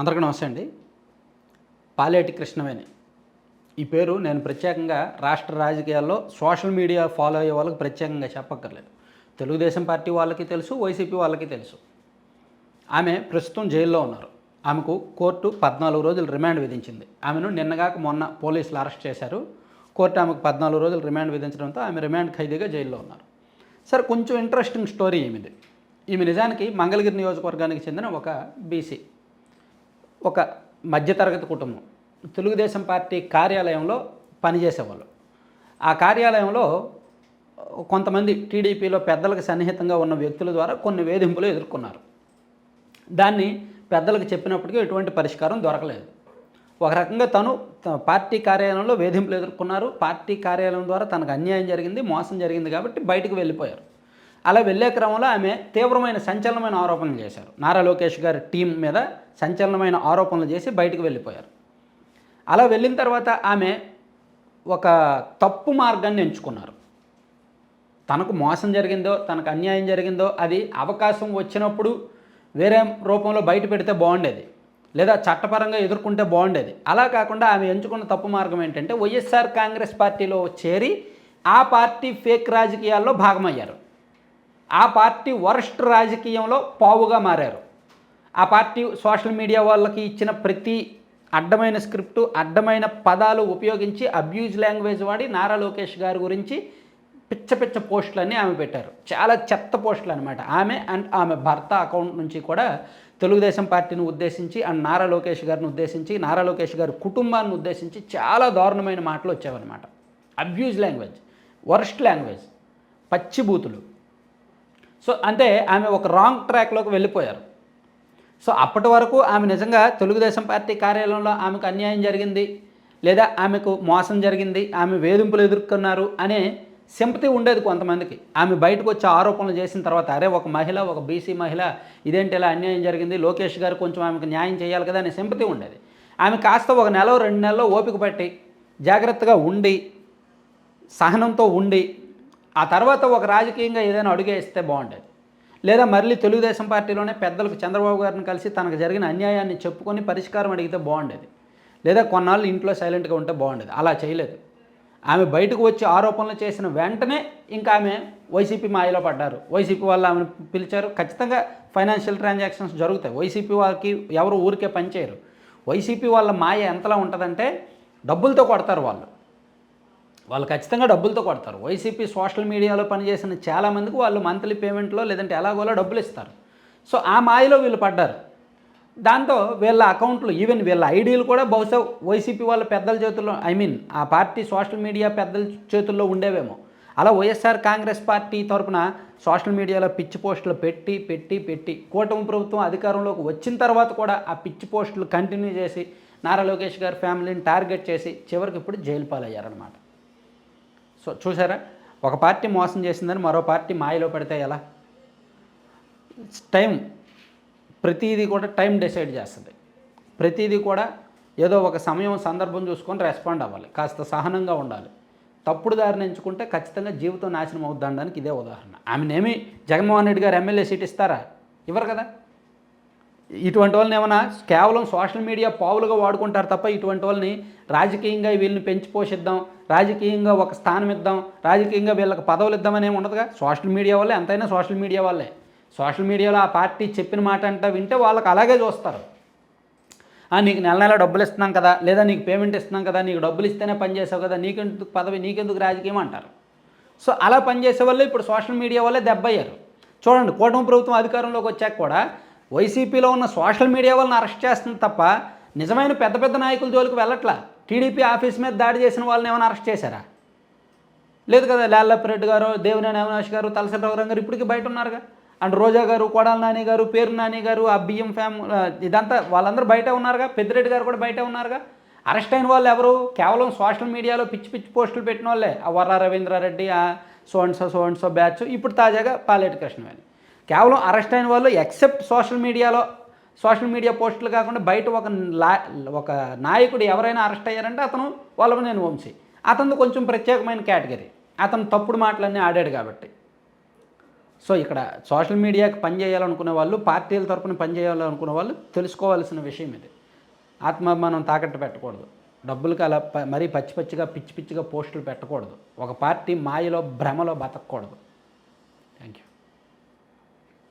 అందరికీ నమస్తే అండి. పాలేటి కృష్ణవేణి. ఈ పేరు నేను ప్రత్యేకంగా రాష్ట్ర రాజకీయాల్లో సోషల్ మీడియా ఫాలో అయ్యే వాళ్ళకి ప్రత్యేకంగా చెప్పక్కర్లేదు. తెలుగుదేశం పార్టీ వాళ్ళకి తెలుసు వైసీపీ వాళ్ళకి తెలుసు. ఆమె ప్రస్తుతం జైల్లో ఉన్నారు. ఆమెకు కోర్టు పద్నాలుగు రోజులు రిమాండ్ విధించింది. ఆమెను నిన్నగాక మొన్న పోలీసులు అరెస్ట్ చేశారు. కోర్టు ఆమెకు పద్నాలుగు రోజులు రిమాండ్ విధించడంతో ఆమె రిమాండ్ ఖైదీగా జైల్లో ఉన్నారు. సార్ కొంచెం ఇంట్రెస్టింగ్ స్టోరీ ఈమెది ఈమె నిజానికి మంగళగిరి నియోజకవర్గానికి చెందిన ఒక బీసీ. ఒక మధ్యతరగతి కుటుంబం. తెలుగుదేశం పార్టీ కార్యాలయంలో పనిచేసేవాళ్ళు. ఆ కార్యాలయంలో కొంతమంది టీడీపీలో పెద్దలకు సన్నిహితంగా ఉన్న వ్యక్తుల ద్వారా కొన్ని వేధింపులు ఎదుర్కొన్నారు. దాన్ని పెద్దలకు చెప్పినప్పటికీ ఎటువంటి పరిష్కారం దొరకలేదు. ఒక రకంగా తను త- పార్టీ కార్యాలయంలో వేధింపులు ఎదుర్కొన్నారు. పార్టీ కార్యాలయం ద్వారా తనకు అన్యాయం జరిగింది మోసం జరిగింది కాబట్టి బయటకు వెళ్ళిపోయారు. అలా వెళ్ళే క్రమంలో ఆమె తీవ్రమైన సంచలనమైన ఆరోపణలు చేశారు. నారా లోకేష్ గారి టీం మీద సంచలనమైన ఆరోపణలు చేసి బయటకు వెళ్ళిపోయారు. అలా వెళ్ళిన తర్వాత ఆమె ఒక తప్పు మార్గాన్ని ఎంచుకున్నారు. తనకు మోసం జరిగిందో తనకు అన్యాయం జరిగిందో అది అవకాశం వచ్చినప్పుడు వేరే రూపంలో బయట పెడితే బాగుండేది. లేదా చట్టపరంగా ఎదుర్కొంటే బాగుండేది. అలా కాకుండా ఆమె ఎంచుకున్న తప్పు మార్గం ఏంటంటే వైఎస్ఆర్ కాంగ్రెస్ పార్టీలో చేరి ఆ పార్టీ ఫేక్ రాజకీయాల్లో భాగమయ్యారు. ఆ పార్టీ వరస్ట్ రాజకీయంలో పావుగా మారారు. ఆ పార్టీ సోషల్ మీడియా వాళ్ళకి ఇచ్చిన ప్రతి అడ్డమైన స్క్రిప్టు అడ్డమైన పదాలు ఉపయోగించి అబ్యూజ్ లాంగ్వేజ్ వాడి నారా లోకేష్ గారి గురించి పిచ్చ పిచ్చ పోస్టులన్నీ ఆమె పెట్టారు. చాలా చెత్త పోస్టులు అనమాట ఆమె అండ్ ఆమె భర్త అకౌంట్ నుంచి కూడా తెలుగుదేశం పార్టీని ఉద్దేశించి అండ్ నారా లోకేష్ గారిని ఉద్దేశించి నారా లోకేష్ గారి కుటుంబాన్ని ఉద్దేశించి చాలా దారుణమైన మాటలు వచ్చావన్నమాట అబ్యూజ్ లాంగ్వేజ్ వర్స్ట్ లాంగ్వేజ్ పచ్చిబూతులు. సో అంటే ఆమె ఒక రాంగ్ ట్రాక్లోకి వెళ్ళిపోయారు. సో అప్పటి వరకు ఆమె నిజంగా తెలుగుదేశం పార్టీ కార్యాలయంలో ఆమెకు అన్యాయం జరిగింది లేదా ఆమెకు మోసం జరిగింది ఆమె వేధింపులు ఎదుర్కొన్నారు అనే సింపతి ఉండేది కొంతమందికి. ఆమె బయటకు వచ్చి ఆరోపణలు చేసిన తర్వాత అరే ఒక మహిళ ఒక బీసీ మహిళ ఇదేంటి ఇలా అన్యాయం జరిగింది లోకేష్ గారు కొంచెం ఆమెకు న్యాయం చేయాలి కదా అనే సింపతి ఉండేది. ఆమె కాస్త ఒక నెల రెండు నెలలో ఓపిక పట్టి జాగ్రత్తగా ఉండి సహనంతో ఉండి ఆ తర్వాత ఒక రాజకీయంగా ఏదైనా అడుగేస్తే బాగుండేది. లేదా మళ్ళీ తెలుగుదేశం పార్టీలోనే పెద్దలకు చంద్రబాబు గారిని కలిసి తనకు జరిగిన అన్యాయాన్ని చెప్పుకొని పరిష్కారం అడిగితే బాగుండేది. లేదా కొన్నాళ్ళు ఇంట్లో సైలెంట్గా ఉంటే బాగుండేది. అలా చేయలేదు. ఆమె బయటకు వచ్చి ఆరోపణలు చేసిన వెంటనే ఇంకా ఆమె వైసీపీ మాయలో పడ్డారు. వైసీపీ వాళ్ళు ఆమెను పిలిచారు. ఖచ్చితంగా ఫైనాన్షియల్ ట్రాన్సాక్షన్స్ జరుగుతాయి. వైసీపీ వాళ్ళకి ఎవరు ఊరికే పనిచేయరు వైసీపీ వాళ్ళ మాయ ఎంతలా ఉంటుందంటే డబ్బులతో కొడతారు వాళ్ళు. వాళ్ళు ఖచ్చితంగా డబ్బులతో కొడతారు. వైసీపీ సోషల్ మీడియాలో పనిచేసిన చాలామందికి వాళ్ళు మంత్లీ పేమెంట్లో లేదంటే ఎలాగోలా డబ్బులు ఇస్తారు. సో ఆ మాయలో వీళ్ళు పడ్డారు. దాంతో వీళ్ళ అకౌంట్లు ఈవెన్ వీళ్ళ ఐడీలు కూడా బహుశా వైసీపీ వాళ్ళ పెద్దల చేతుల్లో ఐ మీన్ ఆ పార్టీ సోషల్ మీడియా పెద్దల చేతుల్లో ఉండేవేమో. అలా వైఎస్ఆర్ కాంగ్రెస్ పార్టీ తరపున సోషల్ మీడియాలో పిచ్చి పోస్టులు పెట్టి పెట్టి పెట్టి కూటమి ప్రభుత్వం అధికారంలోకి వచ్చిన తర్వాత కూడా ఆ పిచ్చి పోస్టులు కంటిన్యూ చేసి నారా లోకేష్ గారి ఫ్యామిలీని టార్గెట్ చేసి చివరికి ఇప్పుడు జైలు పాలయ్యారనమాట సో చూసారా? ఒక పార్టీ మోసం చేసిందని మరో పార్టీ మాయలో పెడితే ఎలా? టైం ప్రతిదీ కూడా టైం డిసైడ్ చేస్తుంది. ప్రతిదీ కూడా ఏదో ఒక సమయం సందర్భం చూసుకొని రెస్పాండ్ అవ్వాలి. కాస్త సహనంగా ఉండాలి. తప్పుడు దారిని ఎంచుకుంటే ఖచ్చితంగా జీవితం నాశనం అవుద్దనడానికి ఇదే ఉదాహరణ. ఆమెనేమి జగన్మోహన్ రెడ్డి గారు ఎమ్మెల్యే సీట్ ఇస్తారా? ఇవ్వరు కదా? ఇటువంటి వాళ్ళని ఏమైనా కేవలం సోషల్ మీడియా పావులుగా వాడుకుంటారు తప్ప ఇటువంటి వాళ్ళని రాజకీయంగా వీళ్ళని పెంచి పోషిద్దాం రాజకీయంగా ఒక స్థానం ఇద్దాం రాజకీయంగా వీళ్ళకి పదవులు ఇద్దామని ఏమి ఉండదుగా? సోషల్ మీడియా వల్లే ఎంతైనా సోషల్ మీడియా వల్లే. సోషల్ మీడియాలో ఆ పార్టీ చెప్పిన మాట అంట వింటే వాళ్ళకి అలాగే చూస్తారు. నీకు నెల నెల డబ్బులు ఇస్తున్నాం కదా లేదా నీకు పేమెంట్ ఇస్తున్నాం కదా నీకు డబ్బులు ఇస్తేనే పనిచేసావు కదా నీకెందుకు పదవి నీకెందుకు రాజకీయం అంటారు. సో అలా పనిచేసే వాళ్ళు ఇప్పుడు సోషల్ మీడియా వల్లే దెబ్బయ్యారు చూడండి కూటమి ప్రభుత్వం అధికారంలోకి వచ్చాక కూడా వైసీపీలో ఉన్న సోషల్ మీడియా వాళ్ళని అరెస్ట్ చేస్తుంది తప్ప నిజమైన పెద్ద పెద్ద నాయకుల జోలికి వెళ్ళట్లా? టీడీపీ ఆఫీస్ మీద దాడి చేసిన వాళ్ళని ఏమైనా అరెస్ట్ చేశారా? లేదు కదా లాల్లప్రెడ్డి గారు దేవినేని అవినాష్ గారు తలసరి రఘురాం గారు ఇప్పటికీ బయట ఉన్నారుగా. అండ్ రోజా గారు కొడాల నాని గారు పేరు నాని గారు ఆ బియ్యం ఫ్యామ్ ఇదంతా వాళ్ళందరూ బయట ఉన్నారుగా. పెద్దిరెడ్డి గారు కూడా బయట ఉన్నారుగా. అరెస్ట్ అయిన వాళ్ళు ఎవరు? కేవలం సోషల్ మీడియాలో పిచ్చి పిచ్చి పోస్టులు పెట్టిన వాళ్ళే. ఆ వర్ర రవీంద్రారెడ్డి ఆ సోన్సో సోన్సో బ్యాచ్. ఇప్పుడు తాజాగా పాలేటి కృష్ణవేణి. కేవలం అరెస్ట్ అయిన వాళ్ళు ఎక్సెప్ట్ సోషల్ మీడియాలో సోషల్ మీడియా పోస్టులు కాకుండా బయట ఒక లా ఒక నాయకుడు ఎవరైనా అరెస్ట్ అయ్యారంటే అతను వాళ్ళని నేను వంశీ. అతను కొంచెం ప్రత్యేకమైన కేటగిరీ. అతను తప్పుడు మాటలన్నీ ఆడాడు కాబట్టి. సో ఇక్కడ సోషల్ మీడియాకి పనిచేయాలనుకునే వాళ్ళు పార్టీల తరపున పనిచేయాలనుకునే వాళ్ళు తెలుసుకోవాల్సిన విషయం ఇది. ఆత్మాభిమానం తాకట్టు పెట్టకూడదు. డబ్బులకి అలా ప- మరీ పచ్చి పచ్చిగా పిచ్చి పిచ్చిగా పోస్టులు పెట్టకూడదు. ఒక పార్టీ మాయలో భ్రమలో బతకూడదు